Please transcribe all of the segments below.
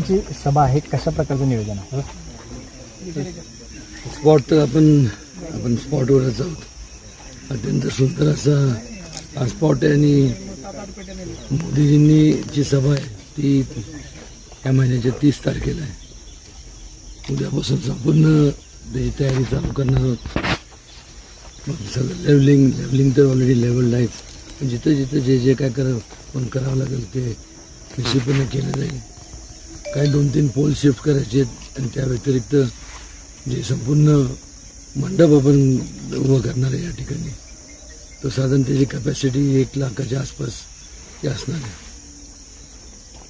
तुमची सभा आहे कशा प्रकारचं नियोजन आहे? स्पॉट तर आपण आपण स्पॉटवरच आहोत. अत्यंत सुंदर असा हा स्पॉट आहे आणि मोदीजींनी जी सभा आहे ती या महिन्याच्या तीस तारखेला आहे. उद्यापासून संपूर्ण त्याची तयारी चालू करणार आहोत. मग सगळं लेवलिंग लेवलिंग तर ऑलरेडी लेवल्ड आहेच पण जिथं जिथं जे जे काय करावं पण करावं लागेल ते निश्चितपणे केलं जाईल. काही दोन तीन पोल शिफ्ट करायचे आहेत आणि त्या व्यतिरिक्त जे संपूर्ण मंडप आपण उभं करणार आहे या ठिकाणी तो साधारण त्याची कपॅसिटी एक लाखाच्या आसपास हे असणार आहे.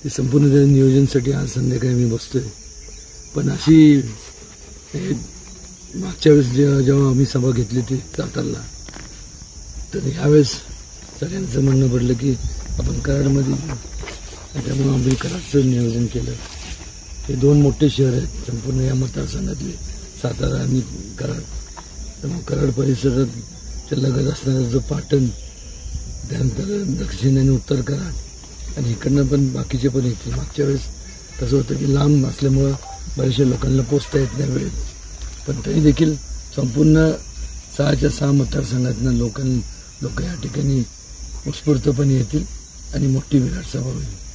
ते संपूर्ण त्या नियोजनसाठी आज संध्याकाळी मी बसतोय. पण अशी हे मागच्या वेळेस जेव्हा जेव्हा आम्ही सभा घेतली ती सातारला तर यावेळेस सगळ्यांचं म्हणणं पडलं की आपण कराडमध्ये त्यामुळं आंबेडकरांचं नियोजन केलं. हे दोन मोठे शहर आहेत. संपूर्ण या मतदारसंघातले सातारा आणि कराड. त्यामुळे कराड परिसरात लगत असणारा जो पाटण त्यानंतर दक्षिण आणि उत्तर कराड आणि इकडनं पण बाकीचे पण येतील मागच्या वेळेस कसं होतं की लांब असल्यामुळं बऱ्याचशा लोकांना पोचता येत नाही वेळेत. पण तरी देखील संपूर्ण सहाच्या सहा मतदारसंघातनं लोकां लोक या ठिकाणी उत्स्फूर्तपणे येतील आणि मोठी विराट सभा होईल.